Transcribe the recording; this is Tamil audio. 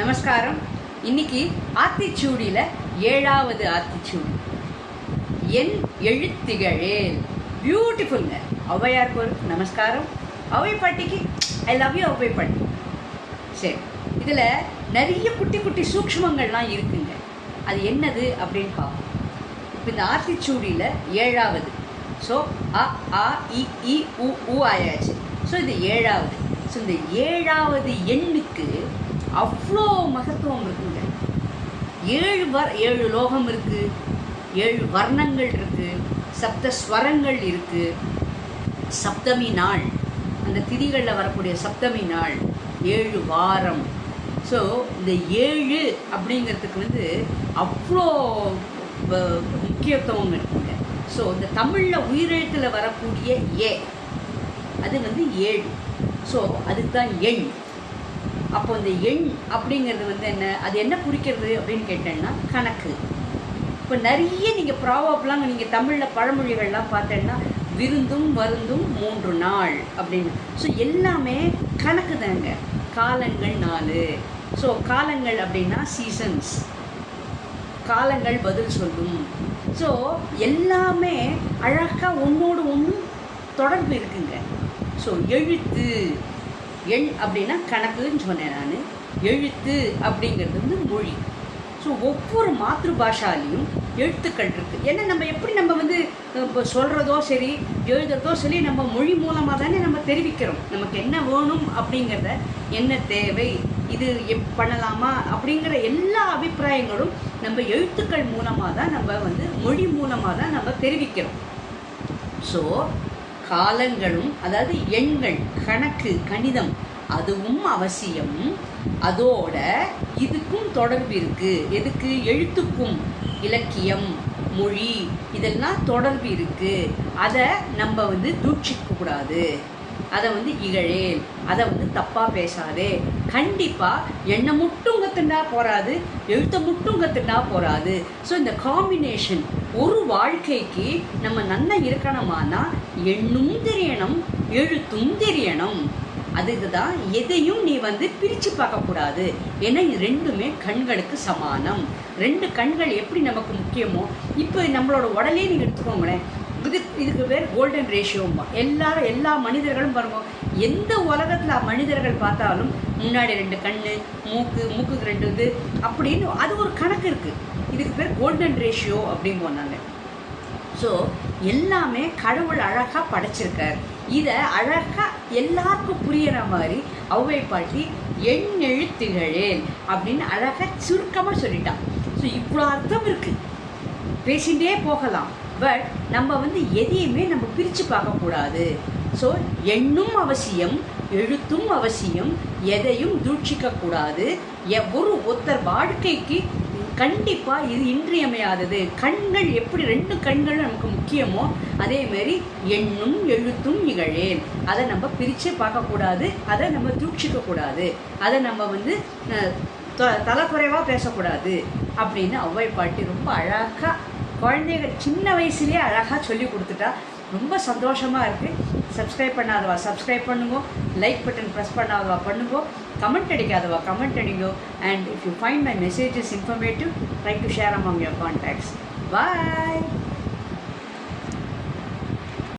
நமஸ்காரம். இன்னைக்கு ஆத்திச்சூடியில் ஏழாவது ஆத்திச்சூடி. என் எழுத்திகழேல் பியூட்டிஃபுல்ங்க ஔவையார் பொருள் நமஸ்காரம். அவை பாட்டிக்கு ஐ லவ் யூ அவை பாட்டி சரி இதில் நிறைய குட்டி குட்டி சூக்ஷ்மங்கள்லாம் இருக்குங்க. அது என்னது அப்படின்னு பார்ப்போம். இப்போ இந்த ஆத்திச்சூடியில் ஏழாவது. ஸோ அ ஆ இ இ உ உ ஆயாச்சு. ஸோ இது ஏழாவது. ஸோ இந்த ஏழாவது எண்ணுக்கு அவ்வளோ மகத்துவம் இருக்குங்க. ஏழு வர் ஏழு லோகம் இருக்குது ஏழு வர்ணங்கள் இருக்குது சப்த ஸ்வரங்கள் இருக்குது சப்தமி நாள் அந்த திதிகளில் வரக்கூடிய சப்தமி நாள் ஏழு வாரம். ஸோ இந்த ஏழு அப்படிங்கிறதுக்கு வந்து அவ்வளோ முக்கியத்துவம் இருக்குங்க. ஸோ இந்த தமிழில் உயிரெழுத்தில் வரக்கூடிய ஏ அது வந்து ஏழு. ஸோ அதுதான் தான் எண். அப்போ இந்த எண் அப்படிங்கிறது வந்து என்ன? அது என்ன குறிக்கிறது அப்படின்னு கேட்டேன்னா கணக்கு. இப்போ நிறைய நீங்கள் ப்ராவப்லாம் நீங்கள் தமிழில் பழமொழிகள்லாம் பார்த்தேன்னா விருந்தும் மருந்தும் மூன்று நாள் அப்படின்னு. ஸோ எல்லாமே கணக்கு தாங்க. காலங்கள் நாலு. ஸோ காலங்கள் அப்படின்னா சீசன்ஸ் காலங்கள் பதில் சொல்லும். ஸோ எல்லாமே அழகாக ஒன்றோடு ஒன்று தொடர்பு இருக்குங்க. ஸோ எழுத்து. எண் அப்படின்னா கணக்குன்னு சொன்னேன் நான். எழுத்து அப்படிங்கிறது வந்து மொழி. ஸோ ஒவ்வொரு மாத்ரு பாஷாலையும் எழுத்துக்கள் இருக்குது ஏன்னா நம்ம எப்படி நம்ம வந்து இப்போ சொல்கிறதோ சரி எழுதுறதோ சரி நம்ம மொழி மூலமாக தானே நம்ம தெரிவிக்கிறோம். நமக்கு என்ன வேணும் அப்படிங்கிறத என்ன தேவை இது எப் பண்ணலாமா அப்படிங்கிற எல்லா அபிப்பிராயங்களும் நம்ம எழுத்துக்கள் மூலமாக தான் நம்ம வந்து மொழி மூலமாக தான் நம்ம தெரிவிக்கிறோம். ஸோ காலங்களும் அதாவது எண்கள் கணக்கு கணிதம் அதுவும் அவசியம். அதோட இதுக்கும் தொடர்பு இருக்கு. எதுக்கு? எழுத்துக்கும். இலக்கியம் மொழி இதெல்லாம் தொடர்பு இருக்கு. அதை நம்ம வந்து தூட்சிக்க கூடாது அதை வந்து இகழேன் அதை வந்து தப்பாக பேசாதே. கண்டிப்பாக எண்ணெய் மட்டும் கற்றுண்டா போகாது எழுத்தை மட்டும் கற்றுண்டா போகாது ஸோ இந்த காம்பினேஷன் ஒரு வாழ்க்கைக்கு நம்ம நல்லா இருக்கணுமானா எண்ணும் தெரியணும் எழுத்தும் தெரியணும். அதுக்கு தான் எதையும் நீ வந்து பிரித்து பார்க்கக்கூடாது ஏன்னா இது ரெண்டுமே கண்களுக்கு சமானம். ரெண்டு கண்கள் எப்படி நமக்கு முக்கியமோ இப்போ நம்மளோட உடலே நீங்கள் எடுத்துக்கோங்களேன். இது இதுக்கு பேர் கோல்டன் ரேஷியோம்பா எல்லாரும் எல்லா மனிதர்களும் பாருங்க எந்த உலகத்தில் மனிதர்கள் பார்த்தாலும் முன்னாடி ரெண்டு கண் மூக்கு மூக்குக்கு ரெண்டு இது அப்படின்னு அது ஒரு கணக்கு இருக்குது இதுக்கு பேர் கோல்டன் ரேஷியோ அப்படின்னு சொன்னாங்க. ஸோ எல்லாமே கடவுள் அழகாக படைச்சிருக்கார். இதை அழகாக எல்லாருக்கும் புரியிற மாதிரி ஔவை பாட்டி எண் எழுத்துகளேல் அப்படின்னு அழகாக சுருக்கமாக சொல்லிட்டான். ஸோ இவ்வளோ அர்த்தம் இருக்குது பேசிகிட்டே போகலாம். பட் நம்ம வந்து எதையுமே நம்ம பிரித்து பார்க்கக்கூடாது ஸோ எண்ணும் அவசியம் எழுத்தும் அவசியம் எதையும் தூட்சிக்கக்கூடாது ஒரு ஒருத்தர் வாழ்க்கைக்கு கண்டிப்பாக இது இன்றியமையாதது. கண்கள் எப்படி ரெண்டு கண்கள் நமக்கு முக்கியமோ அதே மாதிரி எண்ணும் எழுத்தும் நிகழேன். அதை நம்ம பிரித்து பார்க்கக்கூடாது அதை நம்ம தூட்சிக்கக்கூடாது அதை நம்ம வந்து தலைக்குறைவாக பேசக்கூடாது அப்படின்னு ஔவை பாட்டி ரொம்ப அழகாக குழந்தைகள் சின்ன வயசுலேயே அழகாக சொல்லி கொடுத்துட்டா ரொம்ப சந்தோஷமாக இருக்குது சப்ஸ்கிரைப் பண்ணாதவா? சப்ஸ்கிரைப் பண்ணுங்க. லைக் பட்டன் ப்ரெஸ் பண்ணாதவா? பண்ணுங்க. கமெண்ட் அடிக்காதவா? கமெண்ட் அடிங்க. And if you find my messages informative try to share among your contacts bye